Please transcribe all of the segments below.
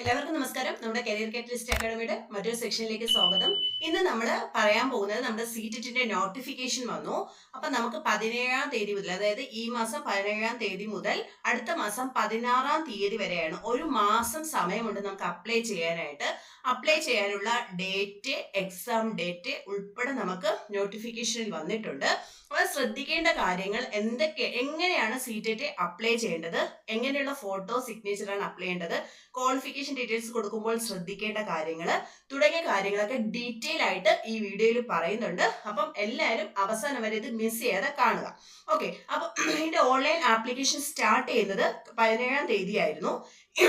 എല്ലാവർക്കും നമസ്കാരം. നമ്മുടെ കരിയർ കാറ്റലിസ്റ്റ് അക്കാഡമിയുടെ മറ്റൊരു സെക്ഷനിലേക്ക് സ്വാഗതം. ഇന്ന് നമ്മൾ പറയാൻ പോകുന്നത് നമ്മുടെ സീറ്റിന്റെ നോട്ടിഫിക്കേഷൻ വന്നു. അപ്പൊ നമുക്ക് പതിനേഴാം തീയതി മുതൽ അതായത് ഈ മാസം പതിനേഴാം തീയതി മുതൽ അടുത്ത മാസം പതിനാറാം തീയതി വരെയാണ് ഒരു മാസം സമയമുണ്ട് നമുക്ക് അപ്ലൈ ചെയ്യാനായിട്ട്. അപ്ലൈ ചെയ്യാനുള്ള ഡേറ്റ് എക്സാം ഡേറ്റ് ഉൾപ്പെടെ നമുക്ക് നോട്ടിഫിക്കേഷനിൽ വന്നിട്ടുണ്ട്. അപ്പോൾ ശ്രദ്ധിക്കേണ്ട കാര്യങ്ങൾ എന്തൊക്കെ എങ്ങനെയാണ് സീറ്റേറ്റ് അപ്ലൈ ചെയ്യേണ്ടത്? എങ്ങനെയുള്ള ഫോട്ടോ സിഗ്നേച്ചറാണ് അപ്ലൈ ചെയ്യേണ്ടത്? ക്വാളിഫിക്കേഷൻ ഡീറ്റെയിൽസ് കൊടുക്കുമ്പോൾ ശ്രദ്ധിക്കേണ്ട കാര്യങ്ങൾ തുടങ്ങിയ കാര്യങ്ങളൊക്കെ ഡീറ്റെയിൽ ആയിട്ട് ഈ വീഡിയോയിൽ പറയുന്നുണ്ട്. അപ്പം എല്ലാവരും അവസാനം വരെ ഇത് മിസ് ചെയ്യാതെ കാണുക. ഓക്കെ അപ്പം ഇതിന്റെ ഓൺലൈൻ ആപ്ലിക്കേഷൻ സ്റ്റാർട്ട് ചെയ്യുന്നത് പതിനേഴാം തീയതി ആയിരുന്നു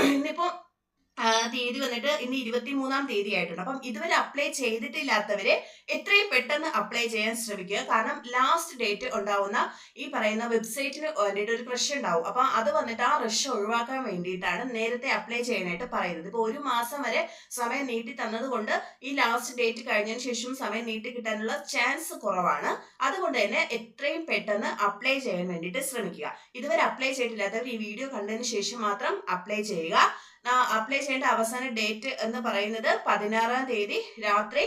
ഇന്നിപ്പോൾ തീയതി വന്നിട്ട് ഇന്ന് ഇരുപത്തി മൂന്നാം തീയതി ആയിട്ടുണ്ട് അപ്പം ഇതുവരെ അപ്ലൈ ചെയ്തിട്ടില്ലാത്തവരെ എത്രയും പെട്ടെന്ന് അപ്ലൈ ചെയ്യാൻ ശ്രമിക്കുക. കാരണം ലാസ്റ്റ് ഡേറ്റ് ഉണ്ടാവുന്ന ഈ പറയുന്ന വെബ്സൈറ്റിന് വേണ്ടിയിട്ട് ഒരു പ്രശ്നം ഉണ്ടാവും. അപ്പം അത് വന്നിട്ട് ആ റഷ് ഒഴിവാക്കാൻ വേണ്ടിയിട്ടാണ് നേരത്തെ അപ്ലൈ ചെയ്യാനായിട്ട് പറയുന്നത്. ഇപ്പൊ ഒരു മാസം വരെ സമയം നീട്ടി തന്നത് കൊണ്ട് ഈ ലാസ്റ്റ് ഡേറ്റ് കഴിഞ്ഞതിന് ശേഷം സമയം നീട്ടി കിട്ടാനുള്ള ചാൻസ് കുറവാണ്. അതുകൊണ്ട് തന്നെ എത്രയും പെട്ടെന്ന് അപ്ലൈ ചെയ്യാൻ വേണ്ടിയിട്ട് ശ്രമിക്കുക. ഇതുവരെ അപ്ലൈ ചെയ്തിട്ടില്ലാത്തവർ ഈ വീഡിയോ കണ്ടതിന് ശേഷം മാത്രം അപ്ലൈ ചെയ്യുക. അപ്ലൈ ചെയ്യേണ്ട അവസാന ഡേറ്റ് എന്ന് പറയുന്നത് പതിനാറാം തീയതി രാത്രി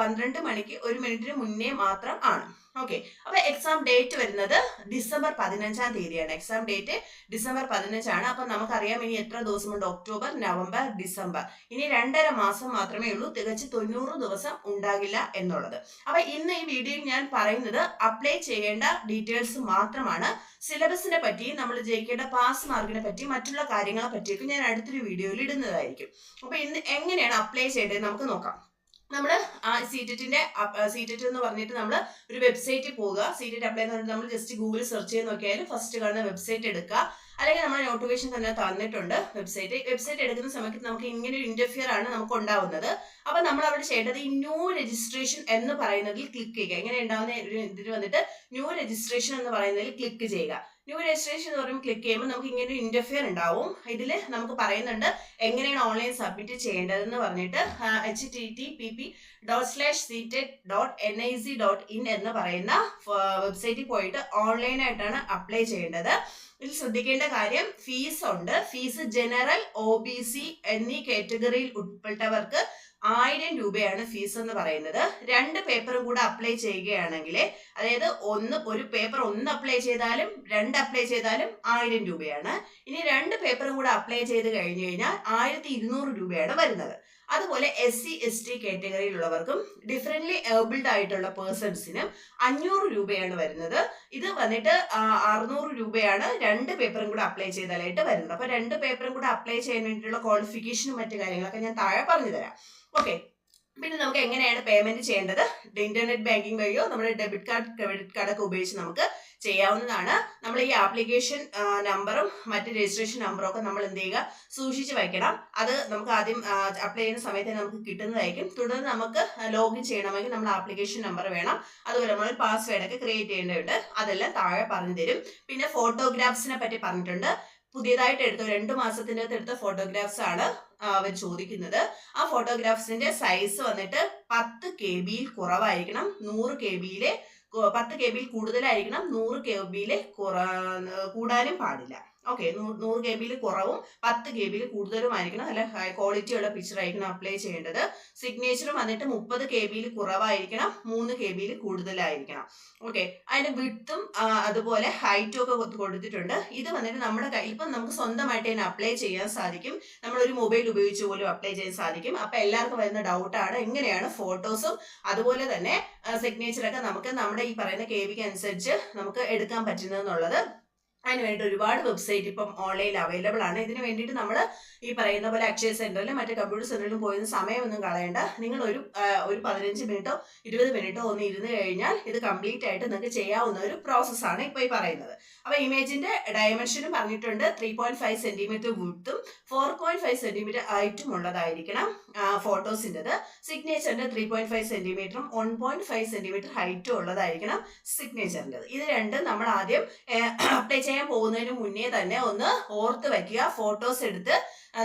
പന്ത്രണ്ട് മണിക്ക് ഒരു മിനിറ്റിന് മുന്നേ മാത്രം ആണ്. ഓക്കെ അപ്പൊ എക്സാം ഡേറ്റ് വരുന്നത് ഡിസംബർ പതിനഞ്ചാം തീയതിയാണ്. എക്സാം ഡേറ്റ് ഡിസംബർ പതിനഞ്ചാണ്. അപ്പൊ നമുക്കറിയാം ഇനി എത്ര ദിവസമുണ്ട്? October November December. ഇനി രണ്ടര മാസം മാത്രമേ ഉള്ളൂ. തികച്ച് തൊണ്ണൂറ് ദിവസം ഉണ്ടാകില്ല എന്നുള്ളത്. അപ്പൊ ഇന്ന് ഈ വീഡിയോയിൽ ഞാൻ പറയുന്നത് അപ്ലൈ ചെയ്യേണ്ട ഡീറ്റെയിൽസ് മാത്രമാണ്. സിലബസിനെ പറ്റി നമ്മൾ ജയിക്കേണ്ട പാസ് മാർക്കിനെ പറ്റി മറ്റുള്ള കാര്യങ്ങളെ പറ്റിയൊക്കെ ഞാൻ അടുത്തൊരു വീഡിയോയിൽ ഇടുന്നതായിരിക്കും. അപ്പൊ ഇന്ന് എങ്ങനെയാണ് അപ്ലൈ ചെയ്യേണ്ടത് നമുക്ക് നോക്കാം. നമ്മൾ ആ സീറ്ററ്റിന്റെ സീറ്ററ്റ് എന്ന് പറഞ്ഞിട്ട് നമ്മൾ ഒരു വെബ്സൈറ്റിൽ പോവുക. സീറ്ററ്റ് അപ്ലൈ എന്ന് പറഞ്ഞിട്ട് നമ്മൾ ജസ്റ്റ് ഗൂഗിൾ സെർച്ച് ചെയ്ത് നോക്കിയാലും ഫസ്റ്റ് കാണുന്ന വെബ്സൈറ്റ് എടുക്കുക. അല്ലെങ്കിൽ നമ്മുടെ നോട്ടിഫിക്കേഷൻ തന്നെ തന്നിട്ടുണ്ട് വെബ്സൈറ്റ് വെബ്സൈറ്റ് എടുക്കുന്ന സമയത്ത് നമുക്ക് ഇങ്ങനെ ഒരു ഇന്റർഫിയർ ആണ് നമുക്ക് ഉണ്ടാവുന്നത്. അപ്പൊ നമ്മൾ അവിടെ ചെയ്യേണ്ടത് ഈ ന്യൂ രജിസ്ട്രേഷൻ എന്ന് പറയുന്നതിൽ ക്ലിക്ക് ചെയ്യുക. ഇങ്ങനെ ഉണ്ടാവുന്ന ഒരു ഇതിൽ വന്നിട്ട് ന്യൂ രജിസ്ട്രേഷൻ എന്ന് പറയുന്നതിൽ ക്ലിക്ക് ചെയ്യുക. ന്യൂ രജിസ്ട്രേഷൻ എന്ന് പറയുമ്പോൾ ക്ലിക്ക് ചെയ്യുമ്പോൾ നമുക്ക് ഇങ്ങനെ ഒരു ഇന്റർഫിയർ ഉണ്ടാവും. ഇതിൽ നമുക്ക് പറയുന്നുണ്ട് എങ്ങനെയാണ് ഓൺലൈൻ സബ്മിറ്റ് ചെയ്യേണ്ടതെന്ന് പറഞ്ഞിട്ട് H T T P P dot slash CTET dot N I C dot in എന്ന് പറയുന്ന വെബ്സൈറ്റിൽ പോയിട്ട് ഓൺലൈനായിട്ടാണ് അപ്ലൈ ചെയ്യേണ്ടത്. ഇതിൽ ശ്രദ്ധിക്കേണ്ട കാര്യം ഫീസ് ഉണ്ട്. Fees general O B C എന്നീ കാറ്റഗറിയിൽ ഉൾപ്പെട്ടവർക്ക് ആയിരം രൂപയാണ് ഫീസ് എന്ന് പറയുന്നത്. രണ്ട് പേപ്പറും കൂടെ അപ്ലൈ ചെയ്യുകയാണെങ്കിൽ അതായത് ഒന്ന് ഒരു പേപ്പർ ഒന്ന് അപ്ലൈ ചെയ്താലും രണ്ട് അപ്ലൈ ചെയ്താലും ആയിരം രൂപയാണ്. ഇനി രണ്ട് പേപ്പറും കൂടെ അപ്ലൈ ചെയ്ത് കഴിഞ്ഞു കഴിഞ്ഞാൽ ആയിരത്തി ഇരുന്നൂറ് രൂപയാണ് വരുന്നത്. അതുപോലെ എസ് സി എസ് ടി കാറ്റഗറിയിലുള്ളവർക്കും ഡിഫറെന്റ്ലി ഏബിൾഡ് ആയിട്ടുള്ള പേഴ്സൺസിന് അഞ്ഞൂറ് രൂപയാണ് വരുന്നത്. ഇത് വന്നിട്ട് അറുന്നൂറ് രൂപയാണ് രണ്ട് പേപ്പറും കൂടെ അപ്ലൈ ചെയ്താലായിട്ട് വരുന്നത്. അപ്പോൾ രണ്ട് പേപ്പറും കൂടെ അപ്ലൈ ചെയ്യാൻ വേണ്ടിയിട്ടുള്ള ക്വാളിഫിക്കേഷനും മറ്റു കാര്യങ്ങളൊക്കെ ഞാൻ താഴെ പറഞ്ഞു തരാം. ഓക്കെ പിന്നെ നമുക്ക് എങ്ങനെയാണ് പേയ്മെന്റ് ചെയ്യേണ്ടത്? ഇന്റർനെറ്റ് ബാങ്കിങ് വഴിയോ? നമ്മുടെ ഡെബിറ്റ് കാർഡ് ക്രെഡിറ്റ് കാർഡ് ഒക്കെ ഉപയോഗിച്ച് നമുക്ക് ചെയ്യാവുന്നതാണ്. നമ്മൾ ഈ ആപ്ലിക്കേഷൻ നമ്പറും മറ്റ് രജിസ്ട്രേഷൻ നമ്പറും ഒക്കെ നമ്മൾ എന്ത് ചെയ്യുക? സൂക്ഷിച്ച് വയ്ക്കണം. അത് നമുക്ക് ആദ്യം അപ്ലൈ ചെയ്യുന്ന സമയത്ത് നമുക്ക് കിട്ടുന്നതായിരിക്കും. തുടർന്ന് നമുക്ക് ലോഗിൻ ചെയ്യണമെങ്കിൽ നമ്മൾ ആപ്ലിക്കേഷൻ നമ്പർ വേണം. അതുപോലെ നമ്മൾ പാസ്വേഡ് ഒക്കെ ക്രിയേറ്റ് ചെയ്യേണ്ടതുണ്ട്. അതെല്ലാം താഴെ പറഞ്ഞു തരും. പിന്നെ ഫോട്ടോഗ്രാഫ്സിനെ പറ്റി പറഞ്ഞിട്ടുണ്ട്. പുതിയതായിട്ട് എടുത്ത രണ്ട് മാസത്തിന്റെ അകത്ത് എടുത്ത ഫോട്ടോഗ്രാഫ്സ് ആണ് അവർ ചോദിക്കുന്നത്. ആ ഫോട്ടോഗ്രാഫ്സിന്റെ സൈസ് വന്നിട്ട് പത്ത് കെ ബിയിൽ കുറവായിരിക്കണം. നൂറ് കെ ബിയിലെ പത്ത് കെ ബിയിൽ കൂടുതലായിരിക്കണം നൂറ് കെ ബിയിൽ കുറ കൂടാനും പാടില്ല. ഓക്കെ നൂറ് കെ ബിയിൽ കുറവും പത്ത് കെ ബിയിൽ കൂടുതലും ആയിരിക്കണം നല്ല ഹൈ ക്വാളിറ്റി ഉള്ള പിക്ചർ ആയിരിക്കണം അപ്ലൈ ചെയ്യേണ്ടത്. സിഗ്നേച്ചർ വന്നിട്ട് മുപ്പത് കെ ബിയിൽ കുറവായിരിക്കണം മൂന്ന് കെ ബിയിൽ കൂടുതലായിരിക്കണം. ഓക്കെ അതിന്റെ വിട്ടും അതുപോലെ ഹൈറ്റും ഒക്കെ കൊടുത്തിട്ടുണ്ട്. ഇത് വന്നിട്ട് നമ്മുടെ ഇപ്പം നമുക്ക് സ്വന്തമായിട്ട് തന്നെ അപ്ലൈ ചെയ്യാൻ സാധിക്കും. നമ്മൾ ഒരു മൊബൈൽ ഉപയോഗിച്ച് പോലും അപ്ലൈ ചെയ്യാൻ സാധിക്കും. അപ്പൊ എല്ലാവർക്കും വരുന്ന ഡൗട്ടാണ് എങ്ങനെയാണ് ഫോട്ടോസും അതുപോലെ തന്നെ സിഗ്നേച്ചറൊക്കെ നമുക്ക് നമ്മുടെ ഈ പറയുന്ന കെ ബിക്ക് അനുസരിച്ച് നമുക്ക് എടുക്കാൻ പറ്റുന്നതെന്നുള്ളത് അതിന് വേണ്ടി ഒരുപാട് വെബ്സൈറ്റ് ഇപ്പം ഓൺലൈനിൽ അവൈലബിൾ ആണ്. ഇതിന് വേണ്ടിയിട്ട് നമ്മൾ ഈ പറയുന്ന പോലെ അക്ഷയ സെന്ററിലും മറ്റ് കമ്പ്യൂട്ടർ സെന്ററിലും പോയി സമയമൊന്നും കളയേണ്ട. നിങ്ങൾ ഒരു ഒരു പതിനഞ്ച് മിനിറ്റോ ഇരുപത് മിനിറ്റോ ഒന്ന് ഇരുന്ന് കഴിഞ്ഞാൽ ഇത് കംപ്ലീറ്റ് ആയിട്ട് നിങ്ങൾക്ക് ചെയ്യാവുന്ന ഒരു പ്രോസസ്സാണ് ഇപ്പോൾ ഈ പറയുന്നത്. അപ്പോൾ ഇമേജിന്റെ ഡയമെൻഷനും പറഞ്ഞിട്ടുണ്ട്. ത്രീ പോയിന്റ് ഫൈവ് സെന്റിമീറ്റർ വിട്ടും ഫോർ പോയിന്റ് ഫൈവ് സെന്റിമീറ്റർ ഹൈറ്റും ഉള്ളതായിരിക്കണം ഫോട്ടോസിന്റെത് സിഗ്നേച്ചറിന്റെ ത്രീ പോയിന്റ് ഫൈവ് സെന്റിമീറ്ററും വൺ പോയിന്റ് ഫൈവ് സെന്റിമീറ്റർ ഹൈറ്റും ഉള്ളതായിരിക്കണം സിഗ്നേച്ചറിന്റെത് ഇത് രണ്ടും നമ്മൾ ആദ്യം അപ്ലൈ ചെയ്യാൻ ചെയ്യാൻ പോകുന്നതിന് മുന്നേ തന്നെ ഒന്ന് ഓർത്ത് വെക്കുക. ഫോട്ടോസ് എടുത്ത്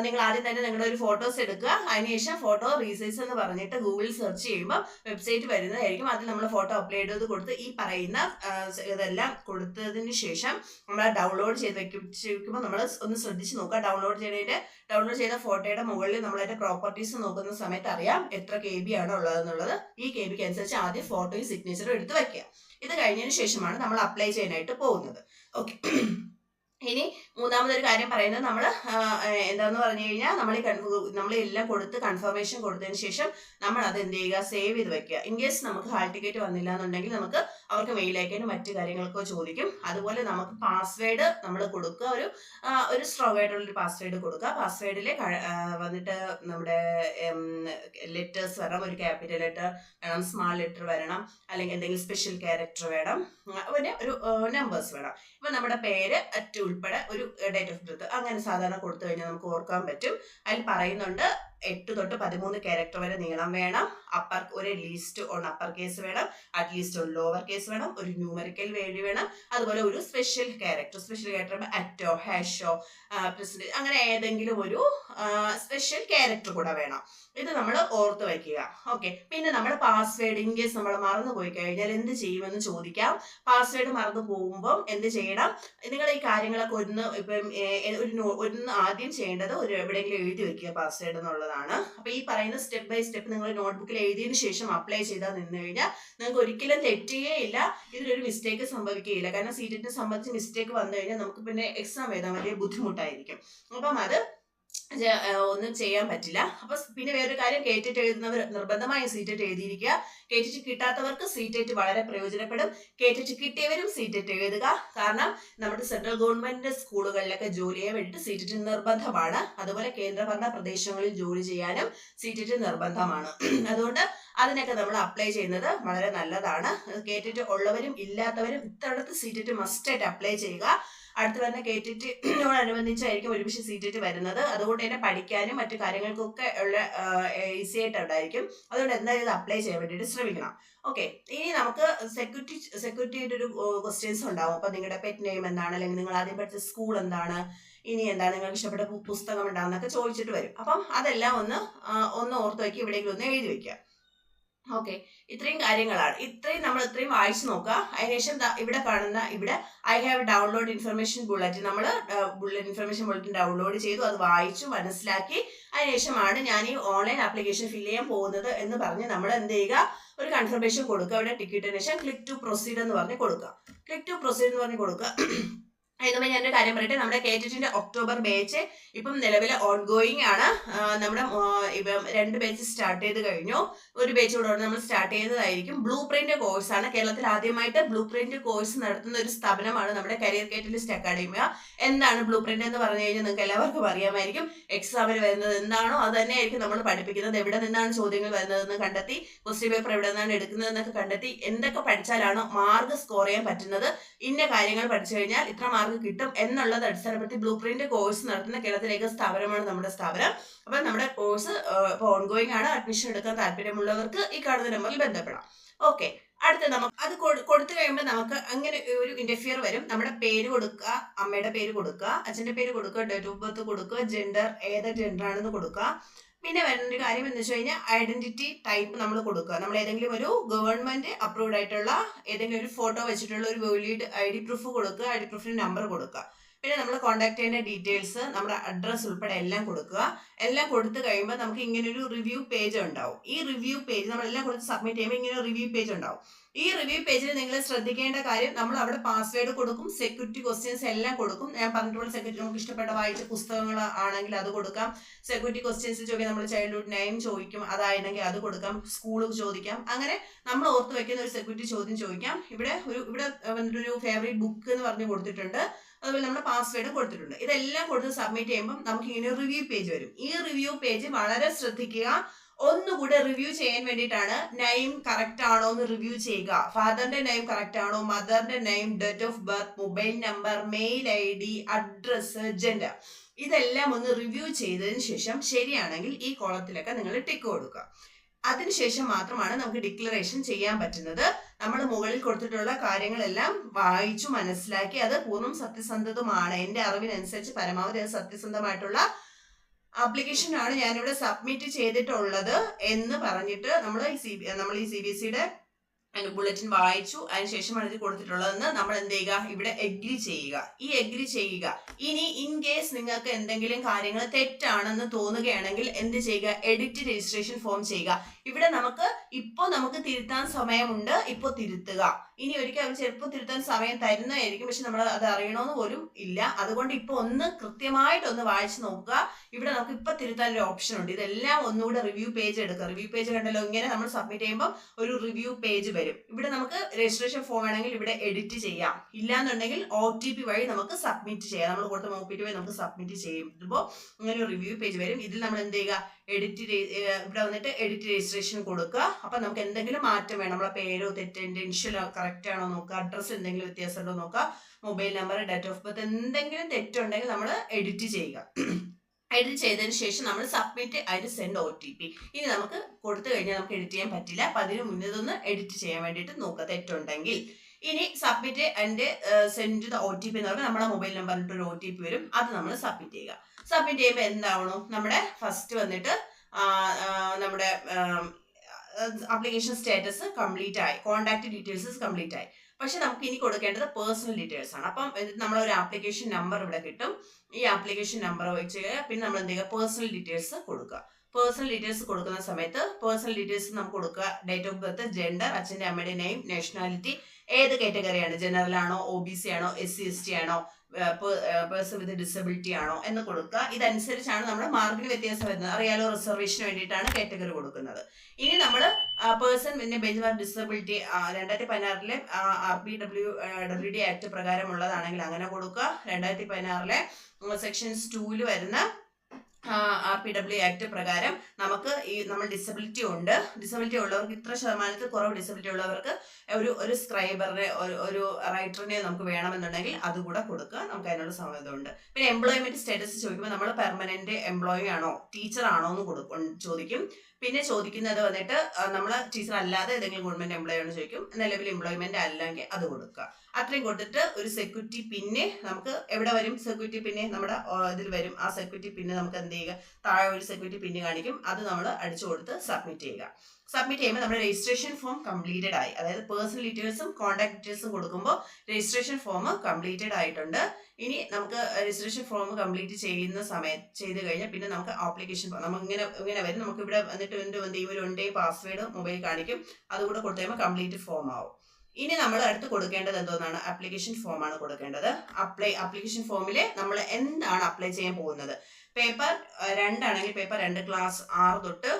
നിങ്ങൾ ആദ്യം തന്നെ നിങ്ങളുടെ ഒരു ഫോട്ടോസ് എടുക്കുക. അതിനുശേഷം ഫോട്ടോ റീസൈസ് എന്ന് പറഞ്ഞിട്ട് ഗൂഗിളിൽ സെർച്ച് ചെയ്യുമ്പോൾ വെബ്സൈറ്റ് വരുന്നതായിരിക്കും. അതിൽ നമ്മൾ ഫോട്ടോ അപ്ലോഡ് ചെയ്ത് കൊടുത്ത് ഈ പറയുന്ന ഇതെല്ലാം കൊടുത്തതിന് ശേഷം നമ്മൾ ഡൗൺലോഡ് ചെയ്ത് വെക്കുമ്പോൾ നമ്മൾ ഒന്ന് ശ്രദ്ധിച്ച് നോക്കുക. ഡൗൺലോഡ് ചെയ്തതിന്റെ ഡൗൺലോഡ് ചെയ്ത ഫോട്ടോയുടെ മുകളിൽ നമ്മൾ അതിന്റെ പ്രോപ്പർട്ടീസ് നോക്കുന്ന സമയത്ത് അറിയാം എത്ര കെ ബി ആണ് ഉള്ളതെന്നുള്ളത്. ഈ കെ ബിക്ക് അനുസരിച്ച് ആദ്യം ഫോട്ടോയും സിഗ്നേച്ചറും എടുത്ത് വെക്കുക. ഇത് കഴിഞ്ഞതിന് ശേഷമാണ് നമ്മൾ അപ്ലൈ ചെയ്യാനായിട്ട് പോകുന്നത്. ഓക്കെ ഇനി മൂന്നാമതൊരു കാര്യം പറയുന്നത് നമ്മൾ എന്താന്ന് പറഞ്ഞു കഴിഞ്ഞാൽ നമ്മൾ നമ്മൾ എല്ലാം കൊടുത്ത് കൺഫർമേഷൻ കൊടുത്തതിന് ശേഷം നമ്മൾ അത് എന്ത് ചെയ്യുക സേവ് ചെയ്ത് വെക്കുക. ഇൻ കേസ് നമുക്ക് ഹാൾ ടിക്കറ്റ് വന്നില്ല എന്നുണ്ടെങ്കിൽ നമുക്ക് അവർക്ക് മെയിൽ അയക്കാനും മറ്റു കാര്യങ്ങൾക്കോ ചോദിക്കും. അതുപോലെ നമുക്ക് പാസ്വേഡ് നമ്മൾ കൊടുക്കുക ഒരു ഒരു സ്ട്രോങ് ആയിട്ടുള്ളൊരു പാസ്വേഡ് കൊടുക്കുക. പാസ്വേഡിൽ വന്നിട്ട് നമ്മുടെ ലെറ്റേഴ്സ് വരണം ഒരു ക്യാപിറ്റൽ ലെറ്റർ വേണം സ്മാൾ ലെറ്റർ വരണം അല്ലെങ്കിൽ എന്തെങ്കിലും സ്പെഷ്യൽ ക്യാരക്ടർ വേണം പിന്നെ ഒരു നമ്പേഴ്സ് വേണം. ഇപ്പൊ നമ്മുടെ പേര് അറ്റ് ഉൾപ്പെടെ ഒരു ഡേറ്റ് ഓഫ് ബർത്ത് അങ്ങനെ സാധാരണ കൊടുത്തു കഴിഞ്ഞാൽ നമുക്ക് ഓർക്കാൻ പറ്റും. അതിൽ പറയുന്നുണ്ട് എട്ട് തൊട്ട് പതിമൂന്ന് ക്യാരക്ടർ വരെ നീളം വേണം. അപ്പർ ഒരു ലീസ്റ്റ് ഓൺ അപ്പർ കേസ് വേണം. At least on lower case വേണം. ഒരു ന്യൂമറിക്കൽ വേണ്ടി വേണം. അതുപോലെ ഒരു സ്പെഷ്യൽ ക്യാരക്ടർ സ്പെഷ്യൽ ക്യാരക്ടർ അറ്റോ ഹാഷോ പ്രസിഡന്റ് അങ്ങനെ ഏതെങ്കിലും ഒരു സ്പെഷ്യൽ ക്യാരക്ടർ കൂടെ വേണം. ഇത് നമ്മൾ ഓർത്ത് വയ്ക്കുക. ഓക്കെ പിന്നെ നമ്മുടെ പാസ്വേഡ് ഇൻ കേസ് നമ്മൾ മറന്നു പോയി കഴിഞ്ഞാൽ എന്ത് ചെയ്യുമെന്ന് ചോദിക്കാം. പാസ്വേഡ് മറന്നു പോകുമ്പോൾ എന്ത് ചെയ്യണം? നിങ്ങൾ ഈ കാര്യങ്ങളൊക്കെ ഒന്ന് ഇപ്പം ഒരു ഒന്ന് ആദ്യം ചെയ്യേണ്ടത് ഒരു എവിടെയെങ്കിലും എഴുതി വെക്കുക പാസ്വേഡ് എന്നുള്ളതാണ് അപ്പൊ ഈ പറയുന്ന സ്റ്റെപ്പ് ബൈ സ്റ്റെപ്പ് നിങ്ങൾ നോട്ട്ബുക്കിൽ എഴുതിയതിനു ശേഷം അപ്ലൈ ചെയ്താൽ നിന്ന് കഴിഞ്ഞാൽ നിങ്ങൾക്ക് ഒരിക്കലും തെറ്റുകയില്ല ഇതിലൊരു മിസ്റ്റേക്ക് സംഭവിക്കുകയില്ല കാരണം സീറ്റിനെ സംബന്ധിച്ച് മിസ്റ്റേക്ക് വന്നു കഴിഞ്ഞാൽ നമുക്ക് പിന്നെ എക്സാം എഴുതാൻ വലിയ ബുദ്ധിമുട്ടായിരിക്കും. അപ്പം അത് ഒന്നും ചെയ്യാൻ പറ്റില്ല. അപ്പൊ പിന്നെ വേറൊരു കാര്യം കേറ്റിട്ട് എഴുതുന്നവർ നിർബന്ധമായും സീറ്ററ്റ് എഴുതിയിരിക്കുക. കേറ്റിട്ട് കിട്ടാത്തവർക്ക് സീറ്ററ്റ് വളരെ പ്രയോജനപ്പെടും. കേറ്റിട്ട് കിട്ടിയവരും സീറ്ററ്റ് എഴുതുക. കാരണം നമ്മുടെ സെൻട്രൽ ഗവൺമെന്റ് സ്കൂളുകളിലൊക്കെ ജോലി ചെയ്യാൻ വേണ്ടിയിട്ട് നിർബന്ധമാണ്. അതുപോലെ കേന്ദ്രഭരണ പ്രദേശങ്ങളിൽ ജോലി ചെയ്യാനും സീറ്ററ്റ് നിർബന്ധമാണ്. അതുകൊണ്ട് അതിനൊക്കെ നമ്മൾ അപ്ലൈ ചെയ്യുന്നത് വളരെ നല്ലതാണ്. കേട്ടിട്ട് ഉള്ളവരും ഇല്ലാത്തവരും ഇത്തരത്തിൽ സീറ്ററ്റ് മസ്റ്റായിട്ട് അപ്ലൈ ചെയ്യുക. അടുത്ത് വരുന്ന കേട്ടിട്ടിനോടനുബന്ധിച്ചായിരിക്കും ഒരുമിച്ച് സീറ്റിട്ട് വരുന്നത്. അതുകൊണ്ട് തന്നെ പഠിക്കാനും മറ്റു കാര്യങ്ങൾക്കൊക്കെ ഉള്ള ഈസി ആയിട്ടുണ്ടായിരിക്കും. അതുകൊണ്ട് എന്തായാലും ഇത് അപ്ലൈ ചെയ്യാൻ വേണ്ടിയിട്ട് ശ്രമിക്കണം. ഓക്കെ ഇനി നമുക്ക് സെക്യൂരിറ്റി സെക്യൂരിറ്റിയുടെ ഒരു ക്വസ്റ്റ്യൻസ് ഉണ്ടാവും. അപ്പൊ നിങ്ങളുടെ പെറ്റ് നെയിം എന്താണ്? അല്ലെങ്കിൽ നിങ്ങൾ ആദ്യം പഠിച്ച സ്കൂൾ എന്താണ്? ഇനി എന്താണ്? നിങ്ങൾക്ക് ഇഷ്ടപ്പെട്ട പുസ്തകം ഉണ്ടാകുന്നൊക്കെ ചോദിച്ചിട്ട് വരും. അപ്പം അതെല്ലാം ഒന്ന് ഒന്ന് ഓർത്ത് വയ്ക്കുക. ഇവിടെയെങ്കിലും ഒന്ന് എഴുതി വെക്കുക ഓക്കെ ഇത്രയും കാര്യങ്ങളാണ്. ഇത്രയും നമ്മൾ ഇത്രയും വായിച്ചു നോക്കുക. അതിനുശേഷം ഇവിടെ കാണുന്ന ഇവിടെ I have download information bulletin നമ്മൾ ബുള്ളറ്റ് ഇൻഫർമേഷൻ ബുള്ളറ്റിൻ ഡൗൺലോഡ് ചെയ്തു. അത് വായിച്ചു മനസ്സിലാക്കി. അതിനുശേഷമാണ് ഞാൻ ഈ ഓൺലൈൻ ആപ്ലിക്കേഷൻ ഫില്ല് ചെയ്യാൻ പോകുന്നത് എന്ന് പറഞ്ഞ് നമ്മൾ എന്ത് ചെയ്യുക? ഒരു കൺഫർമേഷൻ കൊടുക്കുക. അവിടെ ടിക്കറ്റിന് ശേഷം ക്ലിക്ക് ടു പ്രൊസീഡ് എന്ന് പറഞ്ഞ് കൊടുക്കുക. ക്ലിക്ക് ടു പ്രൊസീഡ് എന്ന് പറഞ്ഞ് കൊടുക്കുക. ഞാൻ ഒരു കാര്യം പറയട്ടെ? നമ്മുടെ കേറ്റിന്റെ ഒക്ടോബർ ബാച്ച് ഇപ്പം നിലവിലെ ഓൺഗോയിങ് ആണ്. നമ്മുടെ ഇപ്പം രണ്ട് ബാച്ച് സ്റ്റാർട്ട് ചെയ്ത് കഴിഞ്ഞു. ഒരു ബാച്ച് കൂടെ നമ്മൾ സ്റ്റാർട്ട് ചെയ്തതായിരിക്കും. ബ്ലൂ പ്രിന്റ് കോഴ്സ് ആണ്. കേരളത്തിൽ ആദ്യമായിട്ട് ബ്ലൂ പ്രിന്റ് കോഴ്സ് നടത്തുന്ന ഒരു സ്ഥാപനമാണ് നമ്മുടെ കരിയർ കേറ്റലിസ്റ്റ് അക്കാഡമിയ എന്താണ് ബ്ലൂ പ്രിന്റ് എന്ന് പറഞ്ഞു കഴിഞ്ഞാൽ നിങ്ങൾക്ക് എല്ലാവർക്കും അറിയാമായിരിക്കും. എക്സാമിന് വരുന്നത് എന്താണോ അത് തന്നെയായിരിക്കും നമ്മൾ പഠിപ്പിക്കുന്നത്. എവിടെ നിന്നാണ് ചോദ്യങ്ങൾ വരുന്നതെന്ന് കണ്ടെത്തി ക്വസ്റ്റ്യൻ പേപ്പർ എവിടെ നിന്നാണ് എടുക്കുന്നതെന്നൊക്കെ കണ്ടെത്തി എന്തൊക്കെ പഠിച്ചാലാണോ മാർക്ക് സ്കോർ ചെയ്യാൻ പറ്റുന്നത് ഇന്ന കാര്യങ്ങൾ പഠിച്ചു കഴിഞ്ഞാൽ ഇത്ര മാർക്ക് കിട്ടും എന്നുള്ളത് അടിസ്ഥാനപ്പെടുത്തി ബ്ലൂ പ്രിന്റ് കോഴ്സ് നടത്തുന്ന കേരളത്തിലേക്ക് സ്ഥാപനമാണ് നമ്മുടെ സ്ഥാപനം. അപ്പൊ നമ്മുടെ കോഴ്സ് ഇപ്പോൾ ഓൺഗോയിങ് ആണ്. അഡ്മിഷൻ എടുക്കാൻ താല്പര്യമുള്ളവർക്ക് ഈ കാണുന്ന നമ്പറിൽ ബന്ധപ്പെടാം. ഓക്കെ. അടുത്ത നമുക്ക് അത് കൊടു- കൊടുത്തു കഴിയുമ്പോൾ നമുക്ക് അങ്ങനെ ഒരു ഇന്റർഫിയർ വരും. നമ്മുടെ പേര് കൊടുക്കുക അമ്മയുടെ പേര് കൊടുക്കുക അച്ഛന്റെ പേര് കൊടുക്കുക ഡേറ്റ് ഓഫ് ബർത്ത് കൊടുക്കുക ജെൻഡർ ഏത് ജെൻഡർ ആണെന്ന് കൊടുക്കുക. പിന്നെ വരുന്ന ഒരു കാര്യം എന്ന് വെച്ച് കഴിഞ്ഞാൽ ഐഡന്റിറ്റി ടൈപ്പ് നമ്മൾ കൊടുക്കുക. നമ്മൾ ഏതെങ്കിലും ഒരു ഗവൺമെന്റ് അപ്രൂവ്ഡ് ആയിട്ടുള്ള ഏതെങ്കിലും ഒരു ഫോട്ടോ വെച്ചിട്ടുള്ള ഒരു വാലിഡ് ഐ ഡി പ്രൂഫ് കൊടുക്കുക. ഐ ഡി പ്രൂഫിന് നമ്പർ കൊടുക്കുക. പിന്നെ നമ്മൾ കോൺടാക്ട് ചെയ്യേണ്ട ഡീറ്റെയിൽസ് നമ്മുടെ അഡ്രസ്സ് ഉൾപ്പെടെ എല്ലാം കൊടുക്കുക. എല്ലാം കൊടുത്തു കഴിയുമ്പോൾ നമുക്ക് ഇങ്ങനെ ഒരു റിവ്യൂ പേജ് ഉണ്ടാവും. ഈ റിവ്യൂ പേജ് നമ്മളെല്ലാം കൊടുത്ത് സബ്മിറ്റ് ചെയ്യുമ്പോൾ ഇങ്ങനെ റിവ്യൂ പേജ് ഉണ്ടാവും. ഈ റിവ്യൂ പേജിൽ നിങ്ങൾ ശ്രദ്ധിക്കേണ്ട കാര്യം നമ്മൾ അവിടെ പാസ്വേഡ് കൊടുക്കും സെക്യൂരിറ്റി ക്വസ്റ്റ്യൻസ് എല്ലാം കൊടുക്കും. ഞാൻ പറഞ്ഞിട്ടുള്ള സെക്യൂരിറ്റി നമുക്ക് ഇഷ്ടപ്പെട്ട വായിച്ച പുസ്തകങ്ങൾ ആണെങ്കിൽ അത് കൊടുക്കാം. സെക്യൂരിറ്റി ക്വസ്റ്റ്യൻസ് ചോദിക്കാം നമ്മൾ ചൈൽഡ്ഹുഡ് നെയിം ചോദിക്കും. അതായിരുന്നെങ്കിൽ അത് കൊടുക്കാം. സ്കൂൾ ചോദിക്കാം. അങ്ങനെ നമ്മൾ ഓർത്ത് വെക്കുന്ന ഒരു സെക്യൂരിറ്റി ചോദ്യം ചോദിക്കാം. ഇവിടെ ഒരു ഇവിടെ വന്നിട്ടൊരു ഫേവറേറ്റ് ബുക്ക് എന്ന് പറഞ്ഞ് കൊടുത്തിട്ടുണ്ട്. അതുപോലെ നമ്മുടെ പാസ്വേഡ് കൊടുത്തിട്ടുണ്ട്. ഇതെല്ലാം കൊടുത്ത് സബ്മിറ്റ് ചെയ്യുമ്പോൾ നമുക്ക് ഇങ്ങനെ റിവ്യൂ പേജ് വരും. ഈ റിവ്യൂ പേജ് വളരെ ശ്രദ്ധിക്കുക. ഒന്നുകൂടെ റിവ്യൂ ചെയ്യാൻ വേണ്ടിയിട്ടാണ് നെയിം കറക്റ്റ് ആണോ എന്ന് റിവ്യൂ ചെയ്യുക. ഫാദറിന്റെ നെയിം കറക്റ്റ് ആണോ? മദറിന്റെ name date of birth mobile number mail I D address gender ഇതെല്ലാം ഒന്ന് റിവ്യൂ ചെയ്തതിന് ശേഷം ശരിയാണെങ്കിൽ ഈ കോളത്തിലൊക്കെ നിങ്ങൾ ടിക്ക് കൊടുക്കുക. അതിനുശേഷം മാത്രമാണ് നമുക്ക് ഡിക്ലറേഷൻ ചെയ്യാൻ പറ്റുന്നത്. നമ്മൾ മുകളിൽ കൊടുത്തിട്ടുള്ള കാര്യങ്ങളെല്ലാം വായിച്ചു മനസ്സിലാക്കി അത് പൂർണം സത്യസന്ധതുമാണ്. എന്റെ അറിവിനനുസരിച്ച് പരമാവധി അത് സത്യസന്ധമായിട്ടുള്ള ആണ് ഞാനിവിടെ സബ്മിറ്റ് ചെയ്തിട്ടുള്ളത് എന്ന് പറഞ്ഞിട്ട് നമ്മൾ ഈ സി നമ്മൾ ഈ സി ബി എസ് സിയുടെ ബുള്ളറ്റിൻ വായിച്ചു. അതിനുശേഷം എഴുതി കൊടുത്തിട്ടുള്ളതെന്ന് നമ്മൾ എന്ത് ചെയ്യുക? ഇവിടെ എഗ്രി ചെയ്യുക. ഈ എഗ്രി ചെയ്യുക. ഇനി ഇൻ കേസ് നിങ്ങൾക്ക് എന്തെങ്കിലും കാര്യങ്ങൾ തെറ്റാണെന്ന് തോന്നുകയാണെങ്കിൽ എന്ത് ചെയ്യുക? എഡിറ്റ് രജിസ്ട്രേഷൻ ഫോം ചെയ്യുക. ഇവിടെ നമുക്ക് ഇപ്പോൾ നമുക്ക് തിരുത്താൻ സമയമുണ്ട്. ഇപ്പോൾ തിരുത്തുക. ഇനി ഒരിക്കൽ അവൻ ചെരുപ്പ് തിരുത്താൻ സമയം തരുന്നതായിരിക്കും. പക്ഷെ നമ്മൾ അത് അറിയണമെന്ന് പോലും ഇല്ല. അതുകൊണ്ട് ഇപ്പൊ ഒന്ന് കൃത്യമായിട്ട് ഒന്ന് വായിച്ചു നോക്കുക. ഇവിടെ നമുക്ക് ഇപ്പൊ തിരുത്താൻ ഒരു ഓപ്ഷൻ ഉണ്ട്. ഇതെല്ലാം ഒന്നുകൂടെ റിവ്യൂ പേജ് എടുക്കുക. റിവ്യൂ പേജ് കണ്ടല്ലോ ഇങ്ങനെ നമ്മൾ സബ്മിറ്റ് ചെയ്യുമ്പോൾ ഒരു റിവ്യൂ പേജ് വരും. ഇവിടെ നമുക്ക് രജിസ്ട്രേഷൻ ഫോം ആണെങ്കിൽ ഇവിടെ എഡിറ്റ് ചെയ്യാം. ഇല്ലാന്നുണ്ടെങ്കിൽ ഒ ടി പി വഴി നമുക്ക് സബ്മിറ്റ് ചെയ്യാം. നമ്മൾ കൊടുത്ത പി വഴി നമുക്ക് സബ്മിറ്റ് ചെയ്യുമ്പോൾ ഇങ്ങനെ ഒരു റിവ്യൂ പേജ് വരും. ഇതിൽ നമ്മൾ എന്ത് ചെയ്യുക? എഡിറ്റ് ഇവിടെ വന്നിട്ട് എഡിറ്റ് രജിസ്ട്രേഷൻ കൊടുക്കുക. അപ്പൊ നമുക്ക് എന്തെങ്കിലും മാറ്റം വേണം. നമ്മളെ പേരോ തെറ്റ് ഇൻഷ്യലോ കറക്റ്റ് ആണോ നോക്കുക? അഡ്രസ്സ് എന്തെങ്കിലും വ്യത്യാസം ഉണ്ടോ നോക്കുക? Mobile number date of birth എന്തെങ്കിലും തെറ്റുണ്ടെങ്കിൽ നമ്മൾ എഡിറ്റ് ചെയ്യുക. എഡിറ്റ് ചെയ്തതിന് ശേഷം നമ്മൾ സബ്മിറ്റ് അതിന് സെൻഡ് ഒ ടി പി ഇനി നമുക്ക് കൊടുത്തു കഴിഞ്ഞാൽ നമുക്ക് എഡിറ്റ് ചെയ്യാൻ പറ്റില്ല. അപ്പൊ അതിന് മുന്നേ ഇതൊന്ന് എഡിറ്റ് ചെയ്യാൻ വേണ്ടിയിട്ട് നോക്കുക തെറ്റുണ്ടെങ്കിൽ. ഇനി സബ്മിറ്റ് അതിന്റെ send the O T P എന്ന് പറയുമ്പോൾ നമ്മുടെ മൊബൈൽ നമ്പറിൽ ഒരു ഒ ടി പി വരും. അത് നമ്മൾ സബ്മിറ്റ് ചെയ്യുക. സബ്മിറ്റ് ചെയ്യുമ്പോൾ എന്താവണം? നമ്മുടെ ഫസ്റ്റ് വന്നിട്ട് നമ്മുടെ ആപ്ലിക്കേഷൻ സ്റ്റാറ്റസ് കംപ്ലീറ്റ് ആയി. കോൺടാക്ട് ഡീറ്റെയിൽസ് കംപ്ലീറ്റ് ആയി. പക്ഷെ നമുക്ക് ഇനി കൊടുക്കേണ്ടത് പേഴ്സണൽ ഡീറ്റെയിൽസ് ആണ്. അപ്പം നമ്മൾ ഒരു ആപ്ലിക്കേഷൻ നമ്പർ ഇവിടെ കിട്ടും. ഈ ആപ്ലിക്കേഷൻ നമ്പർ വെച്ച് പിന്നെ നമ്മൾ എന്ത് പേഴ്സണൽ ഡീറ്റെയിൽസ് കൊടുക്കുക. പേഴ്സണൽ ഡീറ്റെയിൽസ് കൊടുക്കുന്ന സമയത്ത് പേഴ്സണൽ ഡീറ്റെയിൽസ് നമുക്ക് കൊടുക്കുക. ഡേറ്റ് ഓഫ് ബർത്ത് ജെൻഡർ അച്ഛന്റെ അമ്മയുടെ നെയിം നാഷണാലിറ്റി ഏത് കാറ്റഗറിയാണ് ജനറൽ ആണോ? ഒ ബി സി ആണോ? എസ് സി എസ് ടി ആണോ? പേഴ്സൺ വിത്ത് ഡിസബിലിറ്റി ആണോ എന്ന് കൊടുക്കുക. ഇതനുസരിച്ചാണ് നമ്മൾ മാർക്കിന് വ്യത്യാസം വരുന്നത്. അറിയാലോ റിസർവേഷന് വേണ്ടിയിട്ടാണ് കാറ്റഗറി കൊടുക്കുന്നത്. ഇനി നമ്മൾ പേഴ്സൺ പിന്നെ ബെഞ്ച് മാർക്ക് ഡിസബിലിറ്റി രണ്ടായിരത്തി പതിനാറിലെ R B W W D act പ്രകാരമുള്ളതാണെങ്കിൽ അങ്ങനെ കൊടുക്കുക. രണ്ടായിരത്തി പതിനാറിലെ സെക്ഷൻസ് ടൂവിൽ വരുന്ന ആർ പി ഡബ്ല്യു ആക്ട് പ്രകാരം നമുക്ക് ഈ നമ്മൾ ഡിസബിലിറ്റി ഉണ്ട്. ഡിസബിലിറ്റി ഉള്ളവർക്ക് ഇത്ര ശതമാനത്തിൽ കുറവ് ഡിസബിലിറ്റി ഉള്ളവർക്ക് ഒരു ഒരു സ്ക്രൈബറിനെ ഒരു റൈറ്ററിനെ നമുക്ക് വേണമെന്നുണ്ടെങ്കിൽ അതുകൂടെ കൊടുക്കുക. നമുക്ക് അതിനുള്ള സമ്മതമുണ്ട് പിന്നെ എംപ്ലോയ്മെന്റ് സ്റ്റാറ്റസ് ചോദിക്കുമ്പോൾ നമ്മൾ പെർമനന്റ് എംപ്ലോയി ആണോ ടീച്ചർ ആണോ എന്ന് കൊടുക്കും ചോദിക്കും. പിന്നെ ചോദിക്കുന്നത് വന്നിട്ട് നമ്മൾ ടീച്ചർ അല്ലാതെ ഏതെങ്കിലും ഗവൺമെന്റ് എംപ്ലോയി ആണോ ചോദിക്കും. നിലവിൽ എംപ്ലോയ്മെന്റ് അല്ലെങ്കിൽ അത് കൊടുക്കുക. അത്രയും കൊടുത്തിട്ട് ഒരു സെക്യൂരിറ്റി പിന്നെ നമുക്ക് എവിടെ വരും? സെക്യൂരിറ്റി പിന്നെ നമ്മുടെ ഇതിൽ വരും. ആ സെക്യൂരിറ്റി പിന്നെ നമുക്ക് എന്ത് ചെയ്യുക. താഴെ ഒരു സെക്യൂരിറ്റി പിന്നെ കാണിക്കും. അത് നമ്മൾ അടിച്ചു കൊടുത്ത് സബ്മിറ്റ് ചെയ്യുക. സബ്മിറ്റ് ചെയ്യുമ്പോൾ നമ്മുടെ രജിസ്ട്രേഷൻ ഫോം കംപ്ലീറ്റഡ് ആയി. അതായത് പേഴ്സണൽ ഡീറ്റെയിൽസും കോൺടാക്ട് ഡീറ്റെയിൽസും കൊടുക്കുമ്പോൾ രജിസ്ട്രേഷൻ ഫോം കംപ്ലീറ്റഡ് ആയിട്ടുണ്ട്. ഇനി നമുക്ക് രജിസ്ട്രേഷൻ ഫോം കംപ്ലീറ്റ് ചെയ്യുന്ന സമയത്ത് ചെയ്ത് കഴിഞ്ഞാൽ പിന്നെ നമുക്ക് ആപ്ലിക്കേഷൻ നമുക്ക് ഇങ്ങനെ ഇങ്ങനെ വരും. നമുക്ക് ഇവിടെ വന്നിട്ട് എന്ത് എന്ത് ചെയ്യും ഒരു ഡേ പാസ്വേഡ് മൊബൈൽ കാണിക്കും. അതുകൂടെ കൊടുത്തു കഴിയുമ്പോൾ കംപ്ലീറ്റ് ഫോം ആവും. ഇനി നമ്മൾ അടുത്ത് കൊടുക്കേണ്ടത് എന്തോന്നാണ്? ആപ്ലിക്കേഷൻ ഫോം ആണ് കൊടുക്കേണ്ടത്. അപ്ലൈ ആപ്ലിക്കേഷൻ ഫോമിൽ നമ്മൾ എന്താണ് അപ്ലൈ ചെയ്യാൻ പോകുന്നത്? പേപ്പർ രണ്ടാണെങ്കിൽ പേപ്പർ രണ്ട് ക്ലാസ് ആറ് തൊട്ട്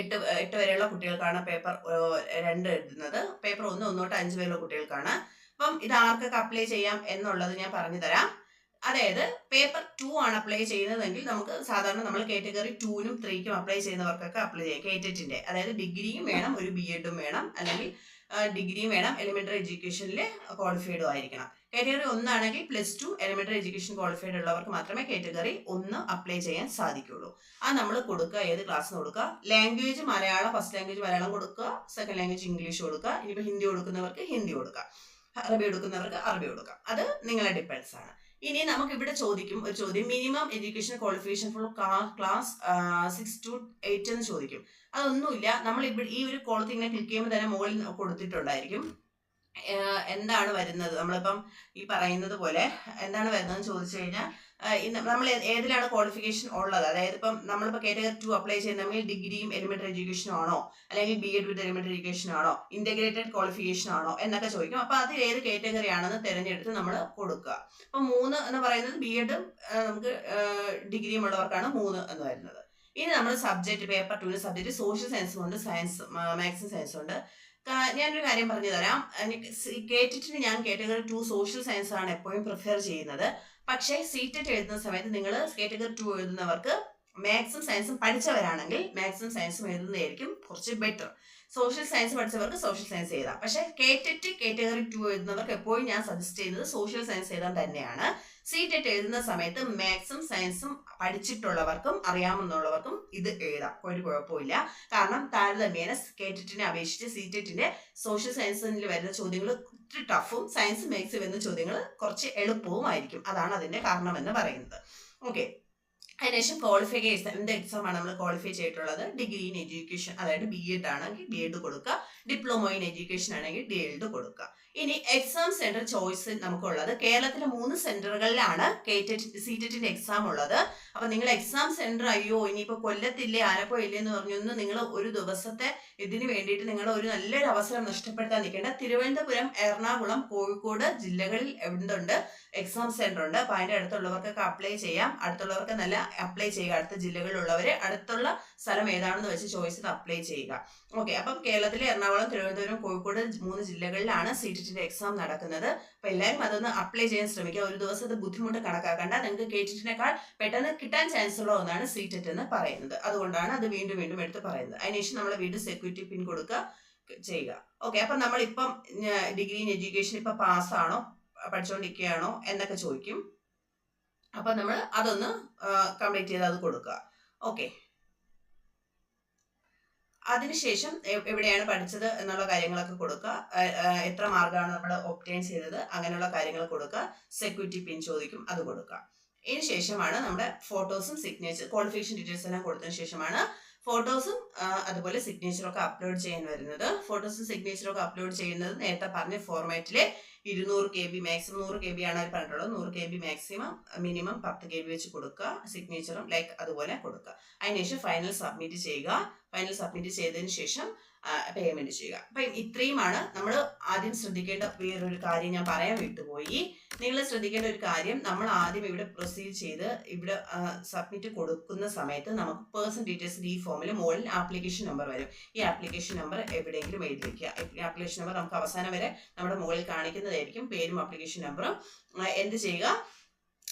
എട്ട് എട്ട് വരെയുള്ള കുട്ടികൾക്കാണ് പേപ്പർ രണ്ട് എഴുതുന്നത്. പേപ്പർ ഒന്ന് ഒന്ന് തൊട്ട് അഞ്ച് വരെയുള്ള കുട്ടികൾക്കാണ്. അപ്പം ഇത് ആർക്കൊക്കെ അപ്ലൈ ചെയ്യാം എന്നുള്ളത് ഞാൻ പറഞ്ഞു തരാം. അതായത് പേപ്പർ ടു ആണ് അപ്ലൈ ചെയ്യുന്നതെങ്കിൽ നമുക്ക് സാധാരണ നമ്മൾ കാറ്റഗറി ടൂനും ത്രീക്കും അപ്ലൈ ചെയ്യുന്നവർക്കൊക്കെ അപ്ലൈ ചെയ്യാം. കേറ്ററ്റിന്റെ അതായത് ഡിഗ്രിയും വേണം ഒരു ബി എഡും വേണം. അല്ലെങ്കിൽ ഡിഗ്രിയും വേണം. എലിമെന്ററി എഡ്യൂക്കേഷനിൽ ക്വാളിഫൈഡും ആയിരിക്കണം. കാറ്റഗറി ഒന്നാണെങ്കിൽ plus two elementary education qualified ഉള്ളവർക്ക് മാത്രമേ കാറ്റഗറി ഒന്ന് അപ്ലൈ ചെയ്യാൻ സാധിക്കുള്ളൂ. അത് നമ്മൾ കൊടുക്കുക. ഏത് ക്ലാസ്സിന് കൊടുക്കുക? Language Malayalam first language Malayalam കൊടുക്കുക. സെക്കൻഡ് ലാംഗ്വേജ് ഇംഗ്ലീഷ് കൊടുക്കുക. ഇനിയിപ്പോൾ ഹിന്ദി കൊടുക്കുന്നവർക്ക് ഹിന്ദി കൊടുക്കുക. അറബി കൊടുക്കുന്നവർക്ക് അറബി കൊടുക്കാം അത് നിങ്ങളെ ഡിപ്പെൻസ് ആണ്. ഇനി നമുക്ക് ഇവിടെ ചോദിക്കും ഒരു ചോദ്യം. Minimum education qualification for class six to eight എന്ന് ചോദിക്കും. അതൊന്നുമില്ല. നമ്മൾ ഇവിടെ ഈ ഒരു കോളത്തിൽ ഇങ്ങനെ ക്ലിക്ക് ചെയ്യുമ്പോൾ തന്നെ മുകളിൽ കൊടുത്തിട്ടുണ്ടായിരിക്കും. എന്താണ് വരുന്നത്? നമ്മളിപ്പം ഈ പറയുന്നത് പോലെ എന്താണ് വരുന്നതെന്ന് ചോദിച്ചു കഴിഞ്ഞാൽ നമ്മൾ ഏതിലാണ് ക്വാളിഫിക്കേഷൻ ഉള്ളത്? അതായത് ഇപ്പം നമ്മളിപ്പോൾ കാറ്റഗറി ടു അപ്ലൈ ചെയ്യുന്നെങ്കിൽ ഡിഗ്രിയും എലിമെന്ററി എഡ്യൂക്കേഷൻ ആണോ? അല്ലെങ്കിൽ B Ed with elementary education ആണോ? ഇന്റഗ്രേറ്റഡ് ക്വാളിഫിക്കേഷൻ ആണോ? എന്നൊക്കെ ചോദിക്കും. അപ്പോൾ അത് ഏത് കാറ്റഗറി ആണെന്ന് തിരഞ്ഞെടുത്ത് നമ്മൾ കൊടുക്കുക. അപ്പോൾ മൂന്ന് എന്ന് പറയുന്നത് ബി എഡും നമുക്ക് ഡിഗ്രിയും ഉള്ളവർക്കാണ് മൂന്ന് എന്ന് വരുന്നത്. ഇനി നമ്മൾ subject paper two subject social സയൻസും ഉണ്ട് സയൻസ് മാത്സും സയൻസും ഉണ്ട്. ഞാനൊരു കാര്യം പറഞ്ഞു തരാം കേട്ടിട്ട് ഞാൻ കാറ്റഗറി ടു സോഷ്യൽ സയൻസ് ആണ് എപ്പോഴും പ്രിഫർ ചെയ്യുന്നത്. പക്ഷേ സീറ്ററ്റ് എഴുതുന്ന സമയത്ത് നിങ്ങൾ കാറ്റഗറി ടു എഴുതുന്നവർക്ക് മാത്സും സയൻസും പഠിച്ചവരാണെങ്കിൽ മാത്സും സയൻസും എഴുതുന്നതായിരിക്കും കുറച്ച് ബെറ്റർ സോഷ്യൽ സയൻസ് പഠിച്ചവർക്ക് സോഷ്യൽ സയൻസ് എഴുതാം. പക്ഷേ കേറ്ററ്റ് കാറ്റഗറി ടു എഴുതുന്നവർക്ക് എപ്പോഴും ഞാൻ സജസ്റ്റ് ചെയ്യുന്നത് സോഷ്യൽ സയൻസ് എഴുതാൻ തന്നെയാണ്. സി ടെറ്റ് എഴുതുന്ന സമയത്ത് മാത്സും സയൻസും പഠിച്ചിട്ടുള്ളവർക്കും അറിയാമെന്നുള്ളവർക്കും ഇത് എഴുതാം. ഒരു കുഴപ്പമില്ല കാരണം താരതമ്യേന കേറ്ററ്റിനെ അപേക്ഷിച്ച് സി ടെറ്റിന്റെ സോഷ്യൽ സയൻസിൽ വരുന്ന ചോദ്യങ്ങൾ ഒത്തിരി ടഫും സയൻസ് മാത്സ് വരുന്ന ചോദ്യങ്ങൾ കുറച്ച് എളുപ്പവുമായിരിക്കും. അതാണ് അതിന്റെ കാരണമെന്ന് പറയുന്നത്. ഓക്കെ അതിനുശേഷം ക്വാളിഫിക്കേഷൻ എന്ത് എക്സാം ആണ് നമ്മൾ ക്വാളിഫൈ ചെയ്തിട്ടുള്ളത്. ഡിഗ്രി ഇൻ എഡ്യൂക്കേഷൻ അതായത് ബി എഡ് ആണെങ്കിൽ ബി എഡ് കൊടുക്കുക. ഡിപ്ലോമ ഇൻ എഡ്യൂക്കേഷൻ ആണെങ്കിൽ ഡി എഡ് കൊടുക്കുക. ഇനി എക്സാം സെന്റർ ചോയ്സ് നമുക്കുള്ളത്. കേരളത്തിലെ മൂന്ന് സെന്ററുകളിലാണ് സി ടെറ്റിന്റെ എക്സാം ഉള്ളത്. അപ്പൊ നിങ്ങൾ എക്സാം സെന്റർ അയ്യോ ഇനിയിപ്പോ കൊല്ലത്തില്ലേ ആലപ്പുഴ ഇല്ലേ എന്ന് പറഞ്ഞൊന്ന് നിങ്ങൾ ഒരു ദിവസത്തെ ഇതിന് വേണ്ടിയിട്ട് നിങ്ങൾ ഒരു നല്ലൊരു അവസരം നഷ്ടപ്പെടുത്താൻ നിൽക്കേണ്ട. തിരുവനന്തപുരം എറണാകുളം കോഴിക്കോട് ജില്ലകളിൽ എന്തുണ്ട്? എക്സാം സെന്റർ ഉണ്ട്. അപ്പൊ അതിന്റെ അടുത്തുള്ളവർക്കൊക്കെ അപ്ലൈ ചെയ്യാം. അടുത്തുള്ളവർക്ക് നല്ല അപ്ലൈ ചെയ്യുക. അടുത്ത ജില്ലകളിലുള്ളവരെ അടുത്തുള്ള സ്ഥലം ഏതാണെന്ന് വെച്ച് ചോയ്സ് അപ്ലൈ ചെയ്യുക. ഓക്കെ അപ്പം കേരളത്തിലെ എറണാകുളം തിരുവനന്തപുരം കോഴിക്കോട് മൂന്ന് ജില്ലകളിലാണ് സീറ്റിന്റെ എക്സാം നടക്കുന്നത്. അപ്പൊ എല്ലാവരും അതൊന്ന് അപ്ലൈ ചെയ്യാൻ ശ്രമിക്കുക. ഒരു ദിവസത്തെ ബുദ്ധിമുട്ട് കണക്കാക്കണ്ട. നിങ്ങൾക്ക് കേറ്റിനേക്കാൾ പെട്ടെന്ന് കിട്ടാൻ ചാൻസ് ഉള്ള ഒന്നാണ് സീറ്ററ്റ് എന്ന് പറയുന്നത്. അതുകൊണ്ടാണ് അത് വീണ്ടും വീണ്ടും എടുത്ത് പറയുന്നത്. അതിനുശേഷം നമ്മൾ വീണ്ടും സെക്യൂരിറ്റി പിൻ കൊടുക്കുക ചെയ്യുക. ഓക്കെ നമ്മൾ നമ്മളിപ്പം ഡിഗ്രി ഇൻ എഡ്യൂക്കേഷൻ ഇപ്പൊ പാസ്സാണോ പഠിച്ചുകൊണ്ടിരിക്കുകയാണോ എന്നൊക്കെ ചോദിക്കും. അപ്പൊ നമ്മൾ അതൊന്ന് കംപ്ലീറ്റ് ചെയ്ത് അത് കൊടുക്കുക. ഓക്കെ അതിനുശേഷം എവിടെയാണ് പഠിച്ചത് എന്നുള്ള കാര്യങ്ങളൊക്കെ കൊടുക്കുക. എത്ര മാർക്കാണ് നമ്മൾ ഒപ്റ്റൈൻ ചെയ്തത് അങ്ങനെയുള്ള കാര്യങ്ങൾ കൊടുക്കുക. സെക്യൂരിറ്റി പിൻ ചോദിക്കും അത് കൊടുക്കുക. ഇതിന് ശേഷമാണ് നമ്മുടെ ഫോട്ടോസും സിഗ്നേച്ചർ ക്വാളിഫിക്കേഷൻ ഡീറ്റെയിൽസ് എല്ലാം കൊടുത്തതിന് ശേഷമാണ് ഫോട്ടോസും അതുപോലെ സിഗ്നേച്ചറും ഒക്കെ അപ്ലോഡ് ചെയ്യാൻ വരുന്നത്. ഫോട്ടോസും സിഗ്നേച്ചറും ഒക്കെ അപ്ലോഡ് ചെയ്യുന്നത് നേരത്തെ പറഞ്ഞ ഫോർമാറ്റിലെ ഇരുന്നൂറ് കെ ബി മാക്സിമം നൂറ് കെ ബി ആണ് അവർ പറഞ്ഞിട്ടുള്ളത്. നൂറ് കെ ബി മാക്സിമം മിനിമം പത്ത് കെ ബി വെച്ച് കൊടുക്കുക. സിഗ്നേച്ചറും ലൈക്ക് അതുപോലെ കൊടുക്കുക. അതിനുശേഷം ഫൈനൽ സബ്മിറ്റ് ചെയ്യുക. ഫൈനൽ സബ്മിറ്റ് ചെയ്തതിന് ശേഷം പേയ്മെന്റ് ചെയ്യുക. അപ്പം ഇത്രയുമാണ് നമ്മൾ ആദ്യം ശ്രദ്ധിക്കേണ്ട വേറൊരു കാര്യം ഞാൻ പറയാൻ വിട്ടുപോയി. നിങ്ങൾ ശ്രദ്ധിക്കേണ്ട ഒരു കാര്യം നമ്മൾ ആദ്യം ഇവിടെ പ്രൊസീഡ് ചെയ്ത് ഇവിടെ സബ്മിറ്റ് കൊടുക്കുന്ന സമയത്ത് നമുക്ക് പേഴ്സൺ ഡീറ്റെയിൽസ് ഈ ഫോമിൽ മുകളിൽ ആപ്ലിക്കേഷൻ നമ്പർ വരും. ഈ ആപ്ലിക്കേഷൻ നമ്പർ എവിടെയെങ്കിലും എഴുതി വെക്കുക. ഈ ആപ്ലിക്കേഷൻ നമ്പർ നമുക്ക് അവസാനം വരെ നമ്മുടെ മുകളിൽ കാണിക്കുന്നതായിരിക്കും. പേരും ആപ്ലിക്കേഷൻ നമ്പറും എന്ത് ചെയ്യുക?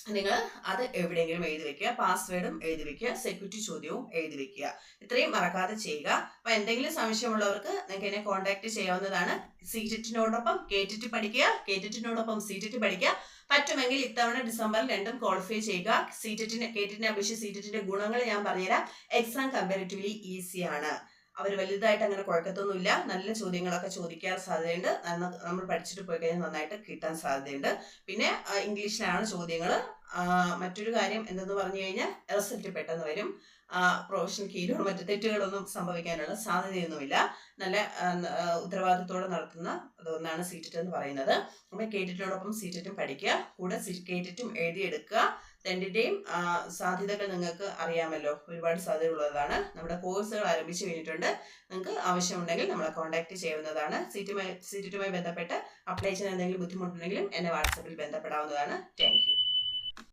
നിങ്ങൾ അത് എവിടെയെങ്കിലും എഴുതി വെക്കുക പാസ്വേഡും എഴുതി വെക്കുക സെക്യൂരിറ്റി ചോദ്യവും എഴുതി വെക്കുക. ഇത്രയും മറക്കാതെ ചെയ്യുക. അപ്പൊ എന്തെങ്കിലും സംശയമുള്ളവർക്ക് നിങ്ങൾക്ക് എന്നെ കോൺടാക്ട് ചെയ്യാവുന്നതാണ്. സീറ്റിനോടൊപ്പം കേറ്റിറ്റ് പഠിക്കുക കേറ്റിറ്റിനോടൊപ്പം സീറ്റിട്ട് പഠിക്കുക. പറ്റുമെങ്കിൽ ഇത്തവണ ഡിസംബറിൽ രണ്ടും ക്വാളിഫൈ ചെയ്യുക. സീറ്റിന് കേറ്റിറ്റിനെ അപേക്ഷിച്ച് സീറ്റിന്റെ ഗുണങ്ങൾ ഞാൻ പറഞ്ഞുതരാം. എക്സാം കമ്പാരിറ്റീവ്ലി ഈസിയാണ് അവർ വലുതായിട്ട് അങ്ങനെ കുഴക്കത്തൊന്നുമില്ല. നല്ല ചോദ്യങ്ങളൊക്കെ ചോദിക്കാൻ സാധ്യതയുണ്ട്. നമ്മൾ പഠിച്ചിട്ട് പോയി കഴിഞ്ഞാൽ നന്നായിട്ട് കിട്ടാൻ സാധ്യതയുണ്ട്. പിന്നെ ഇംഗ്ലീഷിലാണ് ചോദ്യങ്ങൾ. മറ്റൊരു കാര്യം എന്തെന്ന് പറഞ്ഞു കഴിഞ്ഞാൽ റിസൾട്ട് പെട്ടെന്ന് വരും. പ്രൊഫഷൻ കീഴിലോ മറ്റു തെറ്റുകളൊന്നും സംഭവിക്കാനുള്ള സാധ്യതയൊന്നുമില്ല. നല്ല ഉത്തരവാദിത്തോടെ നടത്തുന്ന അതൊന്നാണ് സീറ്ററ്റ് എന്ന് പറയുന്നത്. നമ്മൾ കേട്ടിട്ടോടൊപ്പം സീറ്ററ്റും പഠിക്കുക. കൂടെ കേട്ടിട്ടും എഴുതിയെടുക്കുക. രണ്ടിന്റെയും സാധ്യതകൾ നിങ്ങൾക്ക് അറിയാമല്ലോ. ഒരുപാട് സാധ്യത ഉള്ളതാണ് നമ്മുടെ കോഴ്സുകൾ ആരംഭിച്ചു കഴിഞ്ഞിട്ടുണ്ട്. നിങ്ങൾക്ക് ആവശ്യമുണ്ടെങ്കിൽ നമ്മളെ കോൺടാക്ട് ചെയ്യുന്നതാണ്. സീറ്റുമായി സീറ്റുമായി ബന്ധപ്പെട്ട് അപ്ലൈ ചെയ്യാൻ എന്തെങ്കിലും ബുദ്ധിമുട്ടുണ്ടെങ്കിലും എന്നെ വാട്സപ്പിൽ ബന്ധപ്പെടാവുന്നതാണ്. താങ്ക്